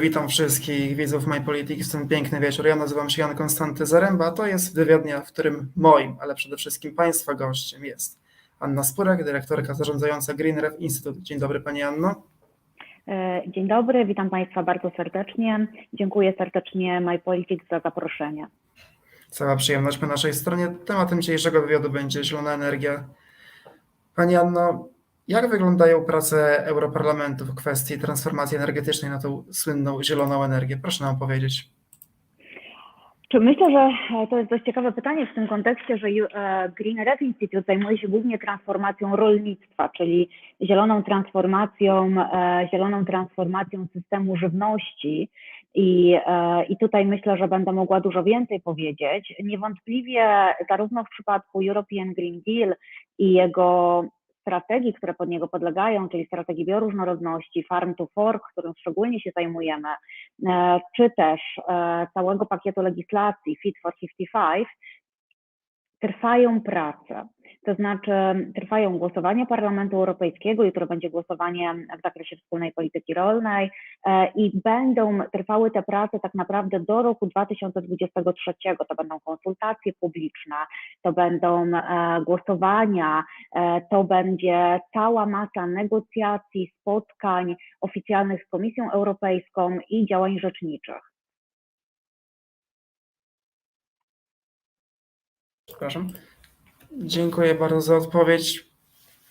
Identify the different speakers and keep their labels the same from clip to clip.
Speaker 1: Witam wszystkich widzów My Politics w ten piękny wieczór. Ja nazywam się Jan Konstanty Zaręba, to jest wywiad dnia, w którym moim, ale przede wszystkim Państwa gościem jest Anna Spurek, dyrektorka zarządzająca Green Ref Instytut. Dzień dobry Pani Anno.
Speaker 2: E, Dzień dobry, witam Państwa bardzo serdecznie. Dziękuję serdecznie My Politics za zaproszenie.
Speaker 1: Cała przyjemność po naszej stronie. Tematem dzisiejszego wywiadu będzie zielona energia. Pani Anno, jak wyglądają prace Europarlamentu w kwestii transformacji energetycznej na tą słynną zieloną energię? Proszę nam powiedzieć.
Speaker 2: Czy myślę, że e, to jest dość ciekawe pytanie w tym kontekście, że e, Green Ref Institute zajmuje się głównie transformacją rolnictwa, czyli zieloną transformacją, e, zieloną transformacją systemu żywności. I, I tutaj myślę, że będę mogła dużo więcej powiedzieć. Niewątpliwie zarówno w przypadku European Green Deal i jego strategii, które pod niego podlegają, czyli strategii bioróżnorodności, Farm to Fork, którym szczególnie się zajmujemy, e, czy też e, całego pakietu legislacji Fit for 55, trwają prace. To znaczy trwają głosowania Parlamentu Europejskiego, jutro będzie głosowanie w zakresie wspólnej polityki rolnej e, i będą trwały te prace tak naprawdę do roku 2023. To będą konsultacje publiczne, to będą e, głosowania, e, to będzie cała masa negocjacji, spotkań oficjalnych z Komisją Europejską i działań rzeczniczych.
Speaker 1: Przepraszam. Dziękuję bardzo za odpowiedź.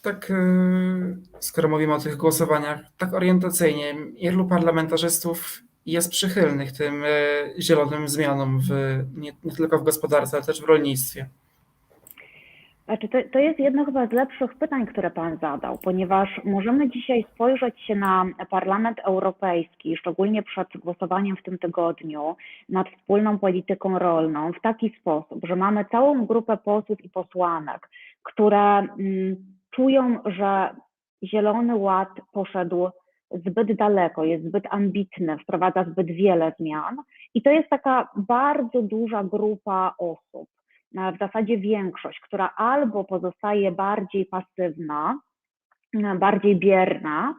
Speaker 1: Tak, yy, skoro mówimy o tych głosowaniach, tak orientacyjnie, ilu parlamentarzystów jest przychylnych tym yy, zielonym zmianom w, nie, nie tylko w gospodarce, ale też w rolnictwie?
Speaker 2: Znaczy, to, to jest jedno chyba z lepszych pytań, które Pan zadał, ponieważ możemy dzisiaj spojrzeć się na Parlament Europejski, szczególnie przed głosowaniem w tym tygodniu nad wspólną polityką rolną, w taki sposób, że mamy całą grupę posłów i posłanek, które mm, czują, że Zielony Ład poszedł zbyt daleko, jest zbyt ambitny, wprowadza zbyt wiele zmian i to jest taka bardzo duża grupa osób w zasadzie większość, która albo pozostaje bardziej pasywna, bardziej bierna,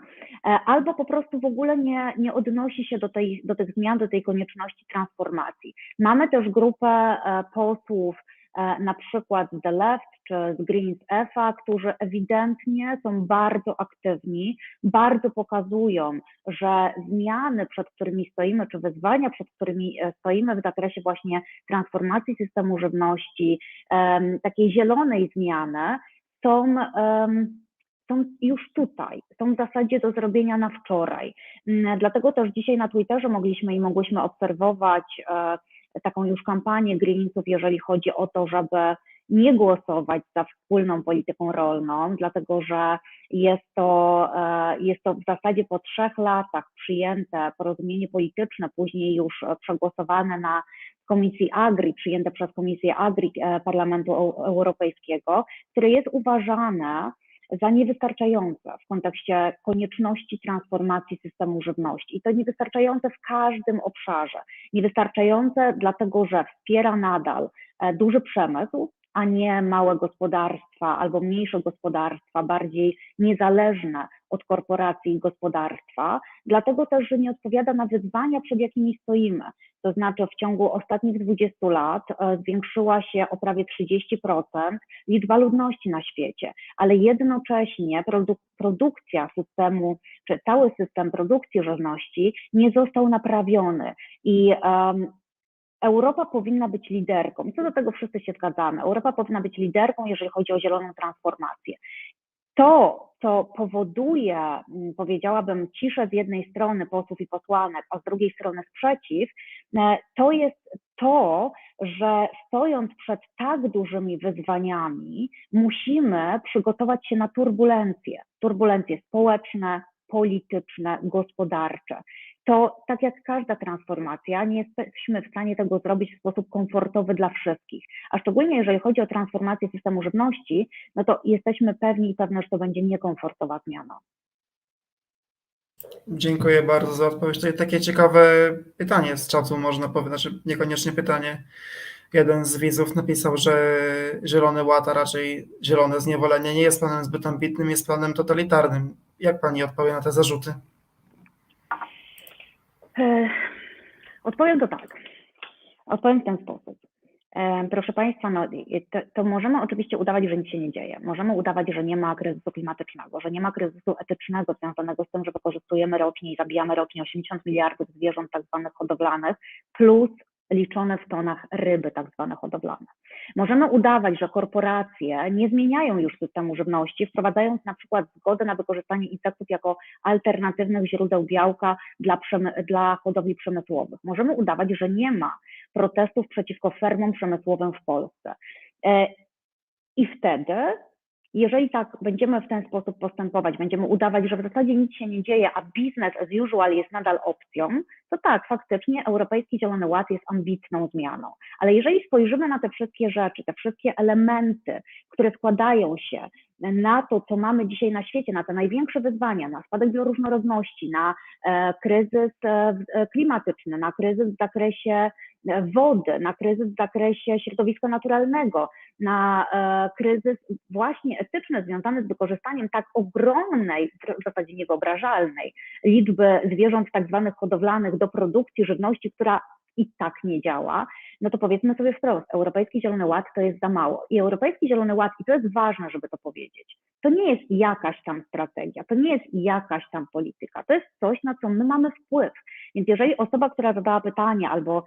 Speaker 2: albo po prostu w ogóle nie, nie odnosi się do, tej, do tych zmian, do tej konieczności transformacji. Mamy też grupę posłów, na przykład z The Left czy z Greens EFA, którzy ewidentnie są bardzo aktywni, bardzo pokazują, że zmiany, przed którymi stoimy, czy wyzwania, przed którymi stoimy w zakresie właśnie transformacji systemu żywności, takiej zielonej zmiany, są, są już tutaj, są w zasadzie do zrobienia na wczoraj. Dlatego też dzisiaj na Twitterze mogliśmy i mogłyśmy obserwować uh, taką już kampanię Greensów, jeżeli chodzi o to, żeby nie głosować za wspólną polityką rolną, dlatego że jest to, jest to w zasadzie po trzech latach przyjęte porozumienie polityczne, później już przegłosowane na Komisji Agri, przyjęte przez Komisję Agri Parlamentu Europejskiego, które jest uważane za niewystarczające w kontekście konieczności transformacji systemu żywności. I to niewystarczające w każdym obszarze. Niewystarczające dlatego, że wspiera nadal duży przemysł, a nie małe gospodarstwa albo mniejsze gospodarstwa, bardziej niezależne od korporacji i gospodarstwa, dlatego też, że nie odpowiada na wyzwania, przed jakimi stoimy. To znaczy, w ciągu ostatnich 20 lat zwiększyła się o prawie 30% liczba ludności na świecie, ale jednocześnie produk produkcja systemu, czy cały system produkcji żywności nie został naprawiony. I um, Europa powinna być liderką. Co do tego wszyscy się zgadzamy. Europa powinna być liderką, jeżeli chodzi o zieloną transformację. To, co powoduje, powiedziałabym, ciszę z jednej strony posłów i posłanek, a z drugiej strony sprzeciw, to jest to, że stojąc przed tak dużymi wyzwaniami, musimy przygotować się na turbulencje, turbulencje społeczne, polityczne, gospodarcze to tak jak każda transformacja, nie jesteśmy w stanie tego zrobić w sposób komfortowy dla wszystkich. A szczególnie jeżeli chodzi o transformację systemu żywności, no to jesteśmy pewni i pewne, że to będzie niekomfortowa zmiana.
Speaker 1: Dziękuję bardzo za odpowiedź. To takie ciekawe pytanie z czatu można powiedzieć, znaczy niekoniecznie pytanie. Jeden z widzów napisał, że Zielony Ład, a raczej Zielone Zniewolenie nie jest planem zbyt ambitnym, jest planem totalitarnym. Jak pani odpowie na te zarzuty?
Speaker 2: E, Odpowiem to tak. Odpowiem w ten sposób. E, Proszę Państwa, no, to, to możemy oczywiście udawać, że nic się nie dzieje. Możemy udawać, że nie ma kryzysu klimatycznego, że nie ma kryzysu etycznego związanego z tym, że wykorzystujemy rocznie i zabijamy rocznie 80 miliardów zwierząt tak zwanych hodowlanych, plus liczone w tonach ryby tak zwane hodowlane. Możemy udawać, że korporacje nie zmieniają już systemu żywności, wprowadzając na przykład zgodę na wykorzystanie insektów jako alternatywnych źródeł białka dla, dla hodowli przemysłowych. Możemy udawać, że nie ma protestów przeciwko fermom przemysłowym w Polsce. E, I wtedy, jeżeli tak będziemy w ten sposób postępować, będziemy udawać, że w zasadzie nic się nie dzieje, a business as usual jest nadal opcją, to tak, faktycznie Europejski Zielony Ład jest ambitną zmianą. Ale jeżeli spojrzymy na te wszystkie rzeczy, te wszystkie elementy, które składają się na to, co mamy dzisiaj na świecie, na te największe wyzwania, na spadek bioróżnorodności, na e, kryzys e, e, klimatyczny, na kryzys w zakresie wody, na kryzys w zakresie środowiska naturalnego, na e, kryzys właśnie etyczny związany z wykorzystaniem tak ogromnej, w zasadzie niewyobrażalnej liczby zwierząt tak zwanych hodowlanych do produkcji żywności, która i tak nie działa, no to powiedzmy sobie wprost, Europejski Zielony Ład to jest za mało. I Europejski Zielony Ład, i to jest ważne, żeby to powiedzieć, to nie jest jakaś tam strategia, to nie jest jakaś tam polityka, to jest coś, na co my mamy wpływ. Więc jeżeli osoba, która zadała pytanie albo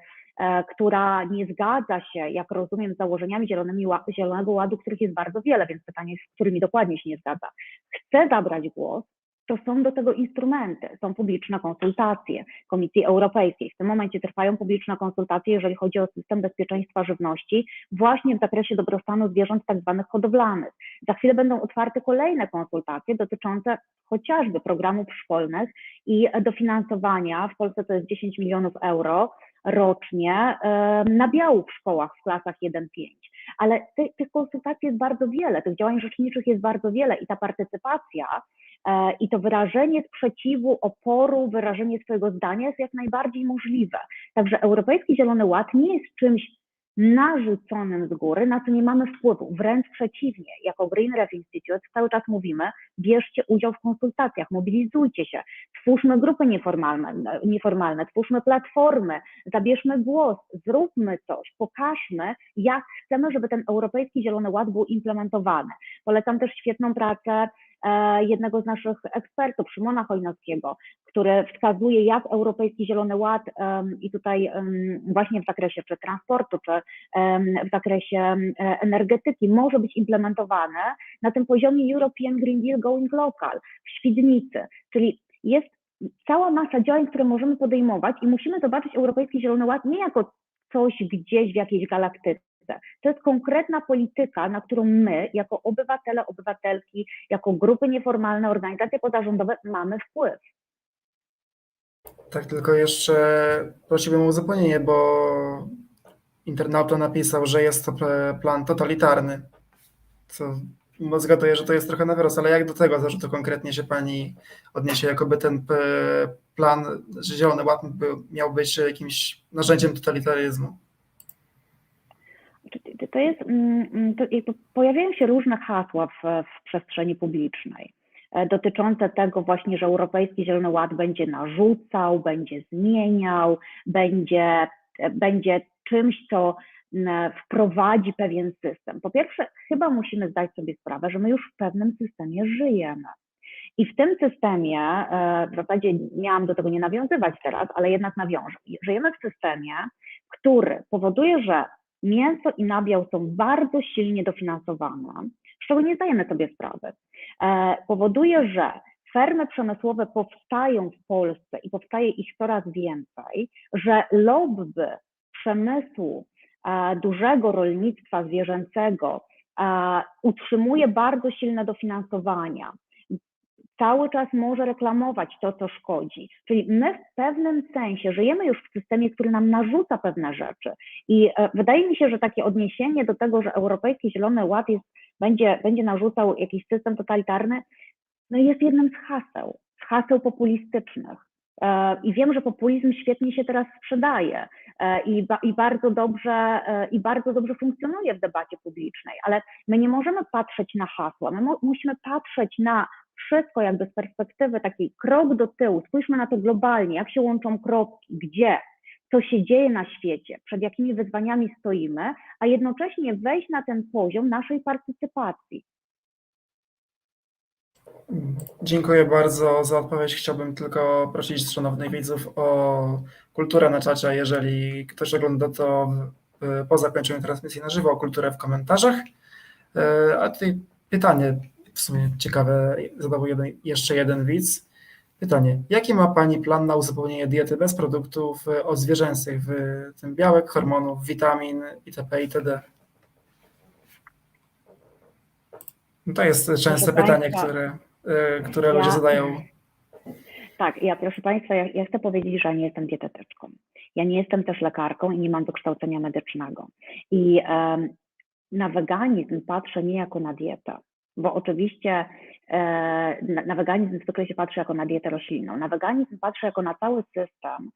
Speaker 2: która nie zgadza się, jak rozumiem, z założeniami zielonymi, Zielonego Ładu, których jest bardzo wiele, więc pytanie z którymi dokładnie się nie zgadza, chce zabrać głos, to są do tego instrumenty, są publiczne konsultacje Komisji Europejskiej. W tym momencie trwają publiczne konsultacje, jeżeli chodzi o system bezpieczeństwa żywności, właśnie w zakresie dobrostanu zwierząt tak zwanych hodowlanych. Za chwilę będą otwarte kolejne konsultacje dotyczące chociażby programów szkolnych i dofinansowania, w Polsce to jest 10 milionów euro rocznie, nabiału w szkołach w klasach 1-5. Ale ty, tych konsultacji jest bardzo wiele, tych działań rzeczniczych jest bardzo wiele i ta partycypacja e, i to wyrażenie sprzeciwu, oporu, wyrażenie swojego zdania jest jak najbardziej możliwe. Także Europejski Zielony Ład nie jest czymś narzuconym z góry, na co nie mamy wpływu. Wręcz przeciwnie, jako Green Ref Institute cały czas mówimy, bierzcie udział w konsultacjach, mobilizujcie się, twórzmy grupy nieformalne, nieformalne twórzmy platformy, zabierzmy głos, zróbmy coś, pokażmy, jak chcemy, żeby ten Europejski Zielony Ład był implementowany. Polecam też świetną pracę jednego z naszych ekspertów, Szymona Chojnowskiego, który wskazuje, jak Europejski Zielony Ład i tutaj właśnie w zakresie czy transportu, czy w zakresie e, energetyki może być implementowany na tym poziomie European Green Deal Going Local w Świdnicy, czyli jest cała masa działań, które możemy podejmować i musimy zobaczyć Europejski Zielony Ład nie jako coś gdzieś w jakiejś galaktyce. To jest konkretna polityka, na którą my, jako obywatele, obywatelki, jako grupy nieformalne, organizacje pozarządowe mamy wpływ.
Speaker 1: Tak, tylko jeszcze prosiłbym o uzupełnienie, bo internauta napisał, że jest to pl- plan totalitarny. Co zgaduję, że to jest trochę na wyrost, ale jak do tego zarzutu konkretnie się pani odniesie, jakoby ten plan, że Zielony Ład miał być jakimś narzędziem totalitaryzmu?
Speaker 2: To jest, mm, mm, to jakby pojawiają się różne hasła w, w przestrzeni publicznej e, dotyczące tego właśnie, że Europejski Zielony Ład będzie narzucał, będzie zmieniał, będzie, e, będzie czymś, co wprowadzi pewien system. Po pierwsze, chyba musimy zdać sobie sprawę, że my już w pewnym systemie żyjemy. I w tym systemie, e, w zasadzie miałam do tego nie nawiązywać teraz, ale jednak nawiążę. Żyjemy w systemie, który powoduje, że mięso i nabiał są bardzo silnie dofinansowane, z czego nie zdajemy sobie sprawy. E, powoduje, że fermy przemysłowe powstają w Polsce i powstaje ich coraz więcej, że lobby przemysłu e, dużego rolnictwa zwierzęcego e, utrzymuje bardzo silne dofinansowania. Cały czas może reklamować to, co szkodzi. Czyli my w pewnym sensie żyjemy już w systemie, który nam narzuca pewne rzeczy. I e, wydaje mi się, że takie odniesienie do tego, że Europejski Zielony Ład jest, będzie, będzie narzucał jakiś system totalitarny, no jest jednym z haseł, z haseł populistycznych. E, I wiem, że populizm świetnie się teraz sprzedaje e, i, ba, i, bardzo dobrze, i bardzo dobrze funkcjonuje w debacie publicznej, ale my nie możemy patrzeć na hasła, my musimy patrzeć na wszystko jakby z perspektywy takiej krok do tyłu, spójrzmy na to globalnie, jak się łączą kropki, gdzie, co się dzieje na świecie, przed jakimi wyzwaniami stoimy, a jednocześnie wejść na ten poziom naszej partycypacji.
Speaker 1: Dziękuję bardzo za odpowiedź. Chciałbym tylko prosić szanownych widzów o kulturę na czacie. Jeżeli ktoś ogląda to po zakończeniu transmisji na żywo, o kulturę w komentarzach. E, A tutaj pytanie, w sumie ciekawe, zadał jeden, jeszcze jeden widz. Pytanie, jaki ma Pani plan na uzupełnienie diety bez produktów e, odzwierzęcych, w tym białek, hormonów, witamin itp. itd.? No To jest częste
Speaker 2: Proszę
Speaker 1: pytanie,
Speaker 2: państwa,
Speaker 1: które, e, które
Speaker 2: ja-
Speaker 1: ludzie zadają.
Speaker 2: Tak, ja proszę Państwa, ja, ja chcę powiedzieć, że ja nie jestem dietetyczką. Ja nie jestem też lekarką i nie mam wykształcenia medycznego. I em, na weganizm patrzę nie jako na dietę, bo oczywiście e, na, weganizm zwykle się patrzy jako na dietę roślinną. Na weganizm patrzę jako na cały system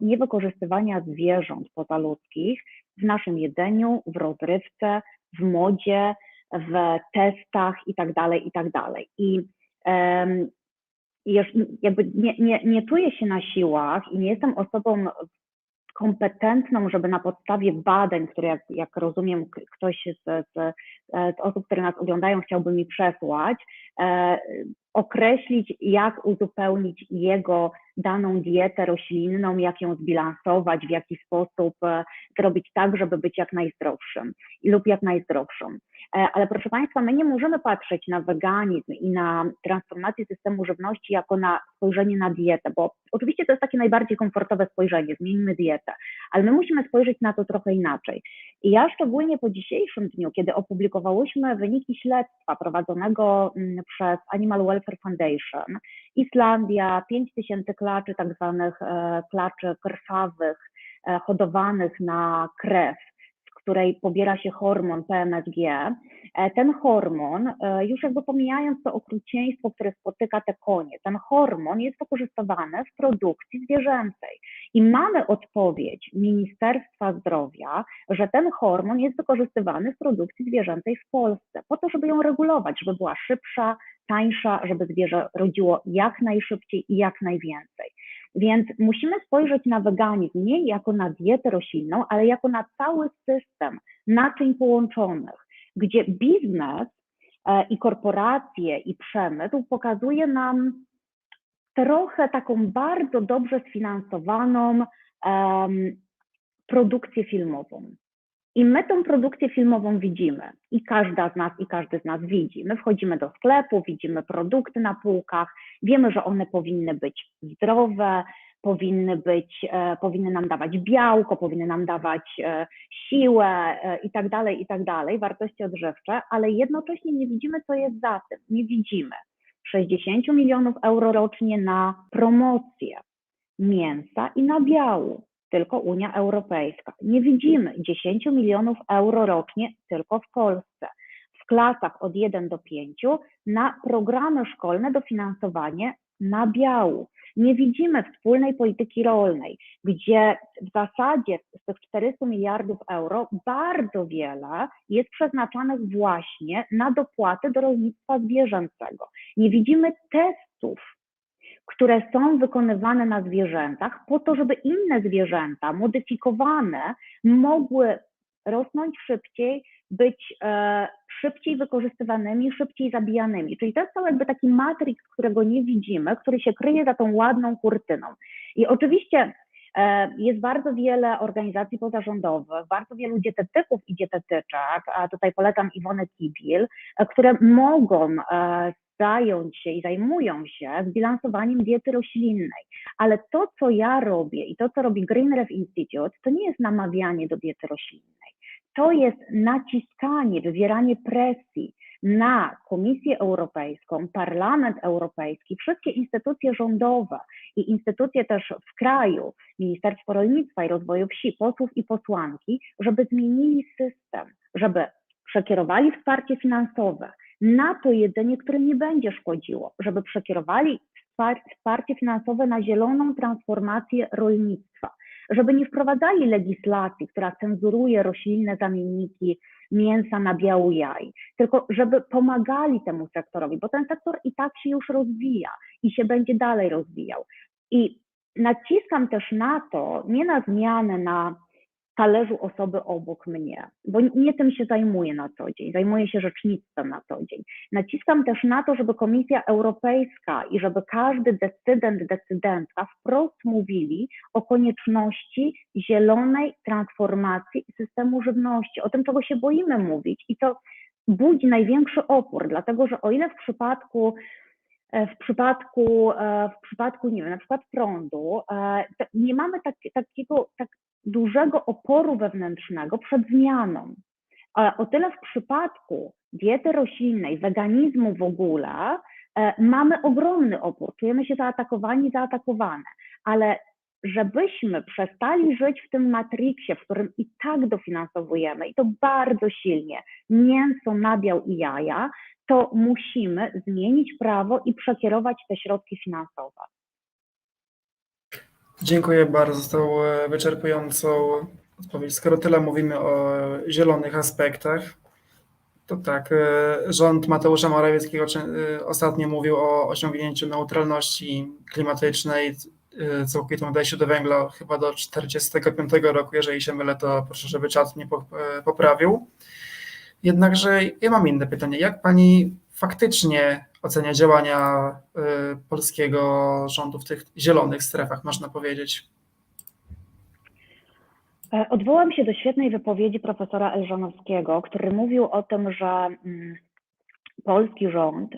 Speaker 2: niewykorzystywania zwierząt pozaludzkich w naszym jedzeniu, w rozrywce, w modzie, w testach i tak dalej, i tak już jakby nie, nie, nie czuję się na siłach i nie jestem osobą kompetentną, żeby na podstawie badań, które jak, jak rozumiem ktoś z, z, z osób, które nas oglądają chciałby mi przesłać, e, określić, jak uzupełnić jego daną dietę roślinną, jak ją zbilansować, w jaki sposób e, zrobić tak, żeby być jak najzdrowszym lub jak najzdrowszą. E, Ale proszę Państwa, my nie możemy patrzeć na weganizm i na transformację systemu żywności jako na spojrzenie na dietę, bo oczywiście to jest takie najbardziej komfortowe spojrzenie, zmieńmy dietę, ale my musimy spojrzeć na to trochę inaczej. I ja szczególnie po dzisiejszym dniu, kiedy opublikowałyśmy wyniki śledztwa prowadzonego mm, przez Animal Welfare Foundation, Islandia, 5 tysięcy klaczy, tak zwanych e, klaczy krwawych, e, hodowanych na krew, której pobiera się hormon PMSG, E, ten hormon, e, już jakby pomijając to okrucieństwo, które spotyka te konie, ten hormon jest wykorzystywany w produkcji zwierzęcej. I mamy odpowiedź Ministerstwa Zdrowia, że ten hormon jest wykorzystywany w produkcji zwierzęcej w Polsce, po to, żeby ją regulować, żeby była szybsza, tańsza, żeby zwierzę rodziło jak najszybciej i jak najwięcej. Więc musimy spojrzeć na weganizm nie jako na dietę roślinną, ale jako na cały system naczyń połączonych gdzie biznes e, i korporacje i przemysł pokazuje nam trochę taką bardzo dobrze sfinansowaną em, produkcję filmową. I my tą produkcję filmową widzimy. I każda z nas, i każdy z nas widzi. My wchodzimy do sklepu, widzimy produkty na półkach, wiemy, że one powinny być zdrowe, powinny być, e, powinny nam dawać białko, powinny nam dawać e, siłę e, i tak dalej, i tak dalej, wartości odżywcze, ale jednocześnie nie widzimy, co jest za tym. Nie widzimy 60 milionów euro rocznie na promocję mięsa i nabiału, tylko Unia Europejska. Nie widzimy 10 milionów euro rocznie tylko w Polsce. W klasach od 1 do 5 na programy szkolne dofinansowanie nabiału. Nie widzimy wspólnej polityki rolnej, gdzie w zasadzie z tych 400 miliardów euro bardzo wiele jest przeznaczanych właśnie na dopłaty do rolnictwa zwierzęcego. Nie widzimy testów, które są wykonywane na zwierzętach po to, żeby inne zwierzęta modyfikowane mogły rosnąć szybciej, być e, szybciej wykorzystywanymi, szybciej zabijanymi. Czyli to jest cały jakby taki matrix, którego nie widzimy, który się kryje za tą ładną kurtyną. I oczywiście jest bardzo wiele organizacji pozarządowych, bardzo wielu dietetyków i dietetyczek, a tutaj polecam Iwonę Kibil, e, które mogą e, zająć się i zajmują się zbilansowaniem diety roślinnej. Ale to, co ja robię i to, co robi Green Ref Institute, to nie jest namawianie do diety roślinnej. To jest naciskanie, wywieranie presji na Komisję Europejską, Parlament Europejski, wszystkie instytucje rządowe i instytucje też w kraju, Ministerstwo Rolnictwa i Rozwoju Wsi, posłów i posłanki, żeby zmienili system, żeby przekierowali wsparcie finansowe na to jedzenie, które nie będzie szkodziło, żeby przekierowali wsparcie finansowe na zieloną transformację rolnictwa, żeby nie wprowadzali legislacji, która cenzuruje roślinne zamienniki mięsa na biału jaj, tylko żeby pomagali temu sektorowi, bo ten sektor i tak się już rozwija i się będzie dalej rozwijał. I naciskam też na to, nie na zmianę na talerzu osoby obok mnie, bo nie tym się zajmuję na co dzień, zajmuję się rzecznictwem na co dzień. Naciskam też na to, żeby Komisja Europejska i żeby każdy decydent, decydentka wprost mówili o konieczności zielonej transformacji systemu żywności, o tym, czego się boimy mówić i to budzi największy opór, dlatego że o ile w przypadku e, w przypadku, e, w przypadku, nie wiem, na przykład prądu, e, nie mamy tak, takiego tak dużego oporu wewnętrznego przed zmianą. Ale o tyle w przypadku diety roślinnej, weganizmu w ogóle, e, mamy ogromny opór, czujemy się zaatakowani, zaatakowane, ale żebyśmy przestali żyć w tym matriksie, w którym i tak dofinansowujemy, i to bardzo silnie, mięso, nabiał i jaja, to musimy zmienić prawo i przekierować te środki finansowe.
Speaker 1: Dziękuję bardzo za tą e, wyczerpującą odpowiedź. Skoro tyle mówimy o zielonych aspektach, to tak, e, rząd Mateusza Morawieckiego e, ostatnio mówił o osiągnięciu neutralności klimatycznej, całkowitym odejściu do węgla chyba do 45 roku. Jeżeli się mylę, to proszę, żeby czat mnie po- poprawił. Jednakże ja mam inne pytanie. Jak pani faktycznie ocenia działania y, polskiego rządu w tych zielonych strefach, można powiedzieć?
Speaker 2: E, Odwołam się do świetnej wypowiedzi profesora Elżanowskiego, który mówił o tym, że mm, polski rząd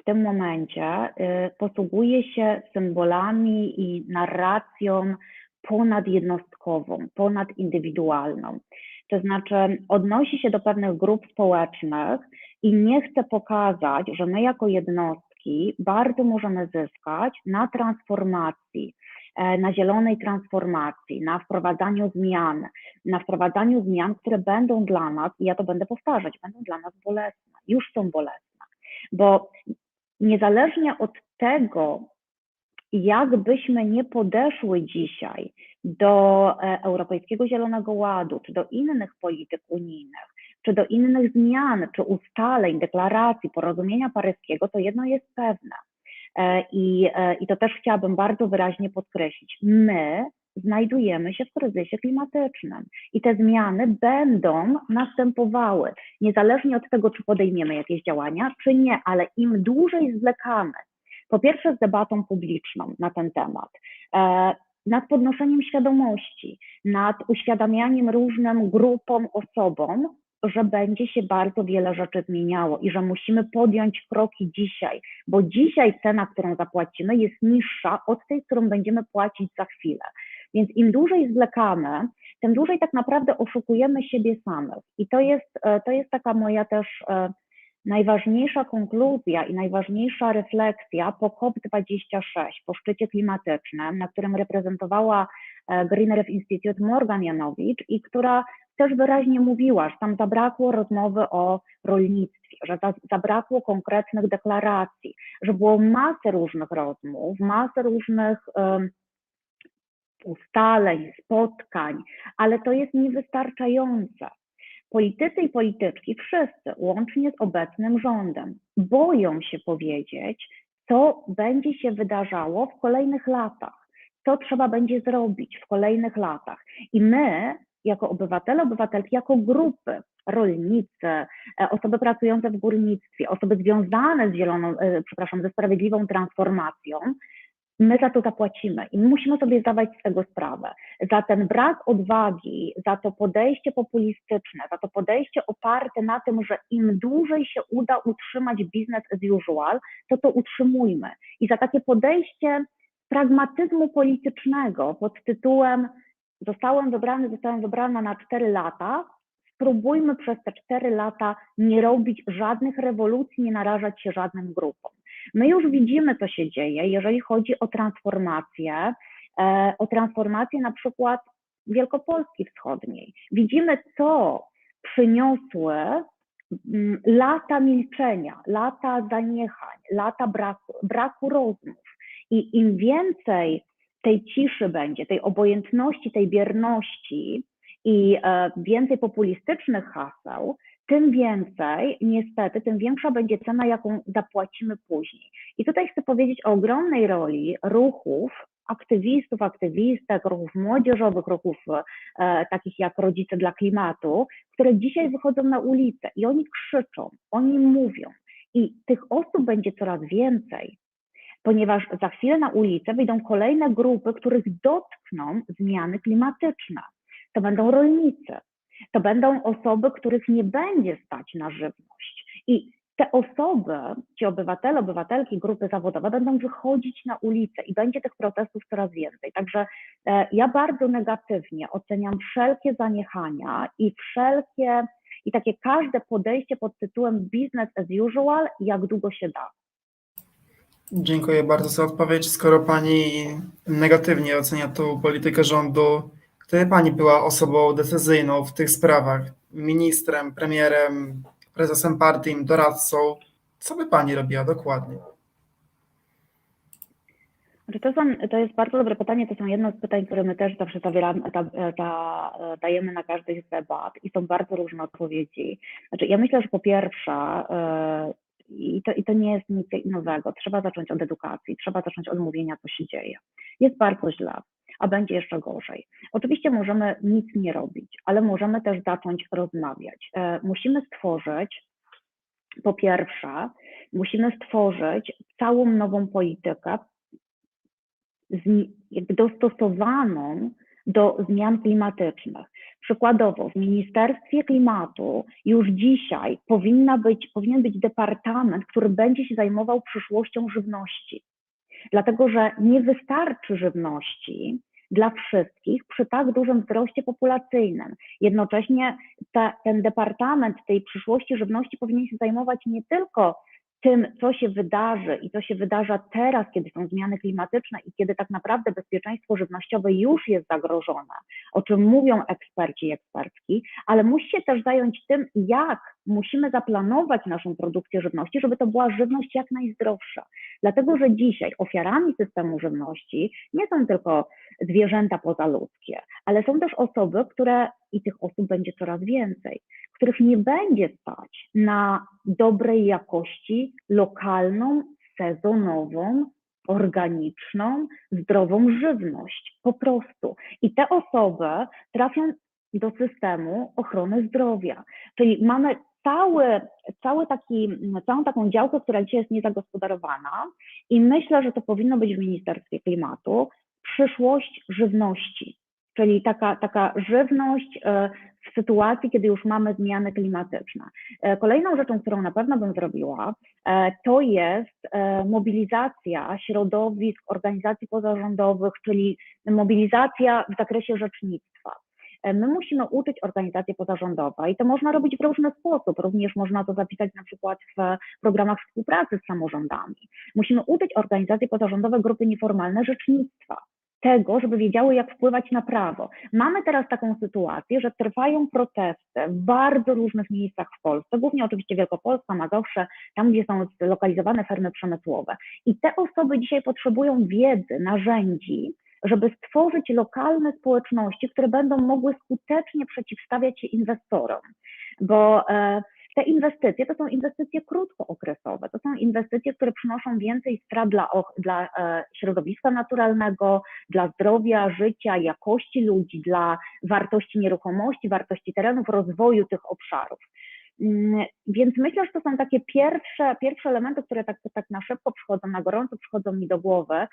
Speaker 2: w tym momencie y, posługuje się symbolami i narracją ponadjednostkową, ponadindywidualną. To znaczy odnosi się do pewnych grup społecznych i nie chce pokazać, że my jako jednostki bardzo możemy zyskać na transformacji, e, na zielonej transformacji, na wprowadzaniu zmian, na wprowadzaniu zmian, które będą dla nas, i ja to będę powtarzać, będą dla nas bolesne, już są bolesne, bo niezależnie od tego, jak byśmy nie podeszły dzisiaj do e, Europejskiego Zielonego Ładu, czy do innych polityk unijnych, czy do innych zmian, czy ustaleń, deklaracji, porozumienia paryskiego, to jedno jest pewne. E, I, e, I to też chciałabym bardzo wyraźnie podkreślić. My znajdujemy się w kryzysie klimatycznym i te zmiany będą następowały, niezależnie od tego, czy podejmiemy jakieś działania, czy nie, ale im dłużej zwlekamy, po pierwsze z debatą publiczną na ten temat, e, nad podnoszeniem świadomości, nad uświadamianiem różnym grupom, osobom, że będzie się bardzo wiele rzeczy zmieniało i że musimy podjąć kroki dzisiaj, bo dzisiaj cena, którą zapłacimy, jest niższa od tej, którą będziemy płacić za chwilę. Więc im dłużej zwlekamy, tym dłużej tak naprawdę oszukujemy siebie samych. I to jest, e, to jest taka moja też e, najważniejsza konkluzja i najważniejsza refleksja po COP26, po szczycie klimatycznym, na którym reprezentowała e, Green Institute Morgan Janowicz i która też wyraźnie mówiła, że tam zabrakło rozmowy o rolnictwie, że za, zabrakło konkretnych deklaracji, że było masę różnych rozmów, masę różnych um, ustaleń, spotkań, ale to jest niewystarczające. Politycy i polityczki, wszyscy, łącznie z obecnym rządem, boją się powiedzieć, co będzie się wydarzało w kolejnych latach, co trzeba będzie zrobić w kolejnych latach. I my, jako obywatele, obywatelki, jako grupy, rolnicy, e, osoby pracujące w górnictwie, osoby związane z zieloną, e, przepraszam, ze sprawiedliwą transformacją, my za to zapłacimy i musimy sobie zdawać z tego sprawę. Za ten brak odwagi, za to podejście populistyczne, za to podejście oparte na tym, że im dłużej się uda utrzymać business as usual, to to utrzymujmy. I za takie podejście pragmatyzmu politycznego pod tytułem zostałem wybrany, zostałem wybrana na cztery lata, spróbujmy przez te cztery lata nie robić żadnych rewolucji, nie narażać się żadnym grupom. My już widzimy, co się dzieje, jeżeli chodzi o transformację, e, o transformację na przykład Wielkopolski Wschodniej. Widzimy, co przyniosły mm, lata milczenia, lata zaniechań, lata braku, braku rozmów. I im więcej tej ciszy będzie, tej obojętności, tej bierności i e, więcej populistycznych haseł, tym więcej, niestety, tym większa będzie cena, jaką zapłacimy później. I tutaj chcę powiedzieć o ogromnej roli ruchów, aktywistów, aktywistek, ruchów młodzieżowych, ruchów e, takich jak Rodzice dla Klimatu, które dzisiaj wychodzą na ulicę i oni krzyczą, oni mówią. I tych osób będzie coraz więcej, ponieważ za chwilę na ulicę wyjdą kolejne grupy, których dotkną zmiany klimatyczne. To będą rolnicy, to będą osoby, których nie będzie stać na żywność. I te osoby, ci obywatele, obywatelki, grupy zawodowe będą wychodzić na ulicę i będzie tych protestów coraz więcej. Także e, ja bardzo negatywnie oceniam wszelkie zaniechania i wszelkie i takie każde podejście pod tytułem business as usual, jak długo się da.
Speaker 1: Dziękuję bardzo za odpowiedź. Skoro Pani negatywnie ocenia tą politykę rządu, gdyby Pani była osobą decyzyjną w tych sprawach, ministrem, premierem, prezesem partii, doradcą, co by Pani robiła dokładnie?
Speaker 2: Znaczy to, są, to jest bardzo dobre pytanie. To są jedno z pytań, które my też zawsze zawieramy, dajemy na każdej z debat i są bardzo różne odpowiedzi. Znaczy, ja myślę, że po pierwsze, e, i to, i to nie jest nic nowego, trzeba zacząć od edukacji, trzeba zacząć od mówienia, co się dzieje. Jest bardzo źle, a będzie jeszcze gorzej. Oczywiście możemy nic nie robić, ale możemy też zacząć rozmawiać. E, musimy stworzyć, po pierwsze, musimy stworzyć całą nową politykę dostosowaną do zmian klimatycznych. Przykładowo w Ministerstwie Klimatu już dzisiaj powinna być, powinien być departament, który będzie się zajmował przyszłością żywności. Dlatego, że nie wystarczy żywności dla wszystkich przy tak dużym wzroście populacyjnym. Jednocześnie ten departament tej przyszłości żywności powinien się zajmować nie tylko tym, co się wydarzy i co się wydarza teraz, kiedy są zmiany klimatyczne i kiedy tak naprawdę bezpieczeństwo żywnościowe już jest zagrożone, o czym mówią eksperci i ekspertki, ale musi się też zająć tym, jak musimy zaplanować naszą produkcję żywności, żeby to była żywność jak najzdrowsza. Dlatego, że dzisiaj ofiarami systemu żywności nie są tylko zwierzęta pozaludzkie, ale są też osoby, które, i tych osób będzie coraz więcej, których nie będzie stać na dobrej jakości, lokalną, sezonową, organiczną, zdrową żywność. Po prostu. I te osoby trafią do systemu ochrony zdrowia. Czyli mamy cały, cały taki, całą taką działkę, która dzisiaj jest niezagospodarowana i myślę, że to powinno być w Ministerstwie Klimatu, przyszłość żywności, czyli taka, taka żywność e, w sytuacji, kiedy już mamy zmiany klimatyczne. E, kolejną rzeczą, którą na pewno bym zrobiła, e, to jest mobilizacja środowisk, organizacji pozarządowych, czyli mobilizacja w zakresie rzecznictwa. My musimy uczyć organizacje pozarządowe i to można robić w różny sposób. Również można to zapisać na przykład w programach współpracy z samorządami. Musimy uczyć organizacje pozarządowe, grupy nieformalne rzecznictwa tego, żeby wiedziały, jak wpływać na prawo. Mamy teraz taką sytuację, że trwają protesty w bardzo różnych miejscach w Polsce, głównie oczywiście Wielkopolska, Mazowsze, tam gdzie są zlokalizowane fermy przemysłowe. I te osoby dzisiaj potrzebują wiedzy, narzędzi, żeby stworzyć lokalne społeczności, które będą mogły skutecznie przeciwstawiać się inwestorom. Bo e, te inwestycje to są inwestycje krótkookresowe, to są inwestycje, które przynoszą więcej strat dla, dla e, środowiska naturalnego, dla zdrowia, życia, jakości ludzi, dla wartości nieruchomości, wartości terenów, rozwoju tych obszarów. Mm, więc myślę, że to są takie pierwsze, pierwsze elementy, które tak, tak na szybko przychodzą, na gorąco przychodzą mi do głowy.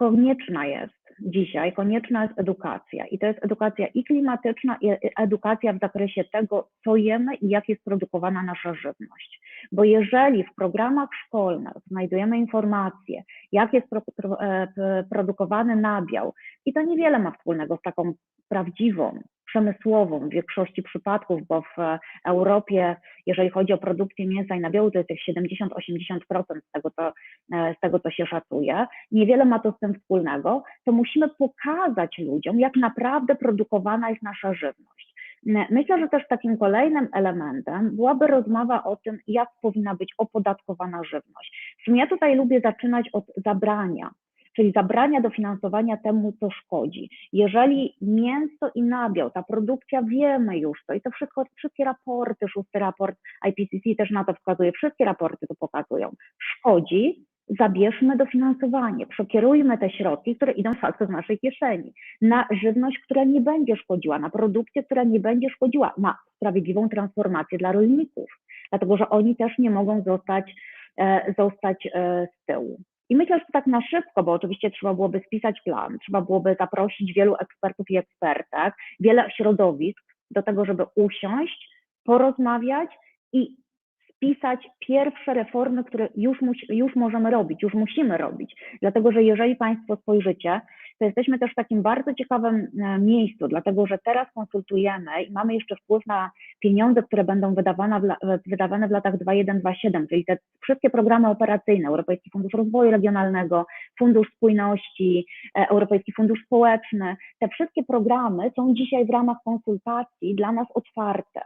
Speaker 2: Konieczna jest dzisiaj, konieczna jest edukacja. I to jest edukacja i klimatyczna, i edukacja w zakresie tego, co jemy i jak jest produkowana nasza żywność. Bo jeżeli w programach szkolnych znajdujemy informacje, jak jest e, produkowany nabiał, i to niewiele ma wspólnego z taką prawdziwą, przemysłową w większości przypadków, bo w Europie, jeżeli chodzi o produkcję mięsa i nabiału, to jest jak 70-80% z tego, co, e, z tego, co się szacuje. Niewiele ma to z tym wspólnego, to musimy pokazać ludziom, jak naprawdę produkowana jest nasza żywność. Myślę, że też takim kolejnym elementem byłaby rozmowa o tym, jak powinna być opodatkowana żywność. W sumie ja tutaj lubię zaczynać od zabrania, czyli zabrania dofinansowania temu, co szkodzi. Jeżeli mięso i nabiał, ta produkcja wiemy już to i to wszystko, wszystkie raporty, szósty raport IPCC też na to wskazuje, wszystkie raporty to pokazują, szkodzi, zabierzmy dofinansowanie, przekierujmy te środki, które idą facto z naszej kieszeni, na żywność, która nie będzie szkodziła, na produkcję, która nie będzie szkodziła, na sprawiedliwą transformację dla rolników, dlatego że oni też nie mogą zostać, e, zostać e, z tyłu. I myślę, że tak na szybko, bo oczywiście trzeba byłoby spisać plan, trzeba byłoby zaprosić wielu ekspertów i ekspertek, wiele środowisk do tego, żeby usiąść, porozmawiać i spisać pierwsze reformy, które już, już możemy robić, już musimy robić. Dlatego, że jeżeli Państwo spojrzycie, to jesteśmy też w takim bardzo ciekawym e, miejscu, dlatego że teraz konsultujemy i mamy jeszcze wpływ na pieniądze, które będą wydawane w, la- wydawane w latach 21-27, czyli te wszystkie programy operacyjne, Europejski Fundusz Rozwoju Regionalnego, Fundusz Spójności, e, Europejski Fundusz Społeczny, te wszystkie programy są dzisiaj w ramach konsultacji dla nas otwarte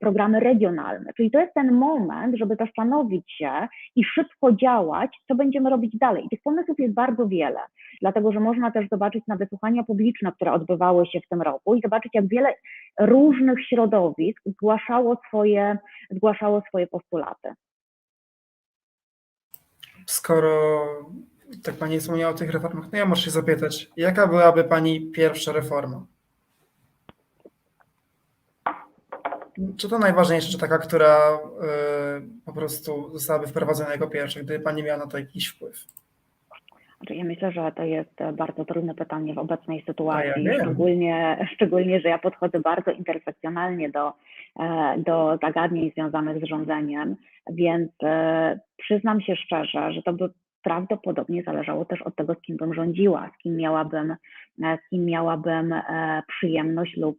Speaker 2: programy regionalne. Czyli to jest ten moment, żeby zastanowić się i szybko działać, co będziemy robić dalej. I tych pomysłów jest bardzo wiele, dlatego że można też zobaczyć na wysłuchania publiczne, które odbywały się w tym roku i zobaczyć, jak wiele różnych środowisk zgłaszało swoje, zgłaszało swoje postulaty.
Speaker 1: Skoro tak Pani wspomniała o tych reformach, no ja muszę się zapytać, jaka byłaby Pani pierwsza reforma? Czy to najważniejsza, czy taka, która y, po prostu zostałaby wprowadzona jako pierwsza, gdyby Pani miała na to jakiś wpływ?
Speaker 2: Znaczy, Ja myślę, że to jest bardzo trudne pytanie w obecnej sytuacji,
Speaker 1: ja
Speaker 2: szczególnie, szczególnie, że ja podchodzę bardzo intersekcjonalnie do, e, do zagadnień związanych z rządzeniem, więc e, przyznam się szczerze, że to by prawdopodobnie zależało też od tego, z kim bym rządziła, z kim miałabym, e, z kim miałabym przyjemność lub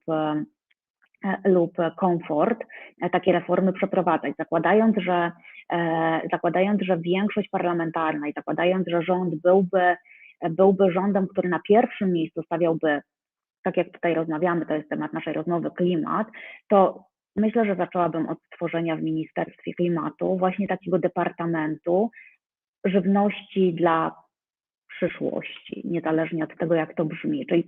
Speaker 2: lub komfort takie reformy przeprowadzać, zakładając, że e, zakładając, że większość parlamentarna i zakładając, że rząd byłby, byłby rządem, który na pierwszym miejscu stawiałby, tak jak tutaj rozmawiamy, to jest temat naszej rozmowy, klimat, to myślę, że zaczęłabym od stworzenia w Ministerstwie Klimatu właśnie takiego departamentu żywności dla przyszłości, niezależnie od tego, jak to brzmi, czyli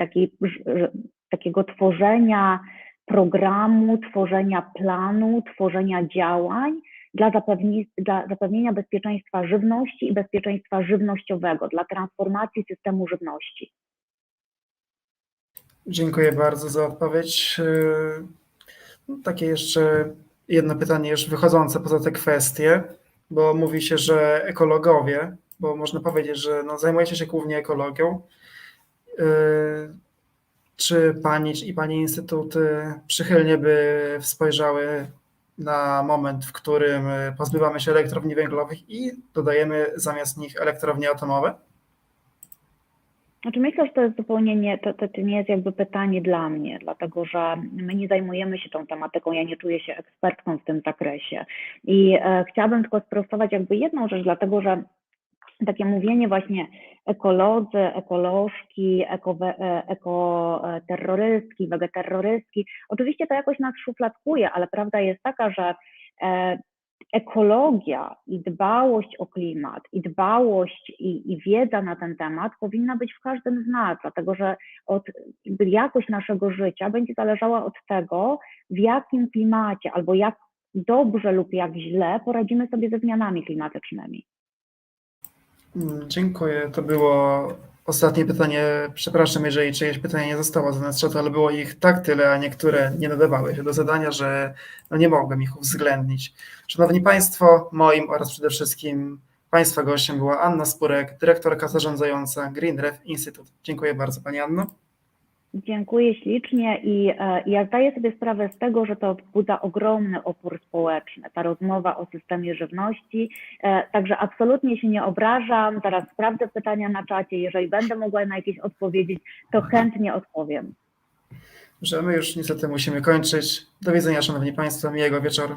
Speaker 2: takiego tworzenia programu, tworzenia planu, tworzenia działań dla, zapewni, dla zapewnienia bezpieczeństwa żywności i bezpieczeństwa żywnościowego, dla transformacji systemu żywności.
Speaker 1: Dziękuję bardzo za odpowiedź. Y, no, Takie jeszcze jedno pytanie, już wychodzące poza te kwestie, bo mówi się, że ekologowie, bo można powiedzieć, że no, zajmujecie się głównie ekologią. Czy pani i pani instytuty przychylnie by spojrzały na moment, w którym y, pozbywamy się elektrowni węglowych i dodajemy zamiast nich elektrownie atomowe?
Speaker 2: Znaczy myślę, że to jest zupełnie nie, to, to, to nie jest jakby pytanie dla mnie, dlatego że my nie zajmujemy się tą tematyką, ja nie czuję się ekspertką w tym zakresie. I e, chciałabym tylko sprostować jakby jedną rzecz, dlatego że takie mówienie właśnie ekolodzy, ekolożki, ekowe- e, ekoterrorystki, wegeterrorystki, oczywiście to jakoś nas szufladkuje, ale prawda jest taka, że e, ekologia i dbałość o klimat, i dbałość i, i wiedza na ten temat powinna być w każdym z nas, dlatego że od, jakość naszego życia będzie zależała od tego, w jakim klimacie albo jak dobrze lub jak źle poradzimy sobie ze zmianami klimatycznymi.
Speaker 1: Mm, Dziękuję. To było ostatnie pytanie. Przepraszam, jeżeli czyjeś pytanie nie zostało zadane z ale było ich tak tyle, a niektóre nie nadawały się do zadania, że no nie mogłem ich uwzględnić. Szanowni Państwo, moim oraz przede wszystkim Państwa gościem była Anna Spurek, dyrektorka zarządzająca Green Ref Instytut. Dziękuję bardzo Pani Anno.
Speaker 2: Dziękuję ślicznie i e, ja zdaję sobie sprawę z tego, że to wzbudza ogromny opór społeczny, ta rozmowa o systemie żywności, e, także absolutnie się nie obrażam, zaraz sprawdzę pytania na czacie, jeżeli będę mogła na jakieś odpowiedzieć, to chętnie odpowiem.
Speaker 1: Że my już niestety musimy kończyć. Do widzenia Szanowni Państwo, miłego wieczoru.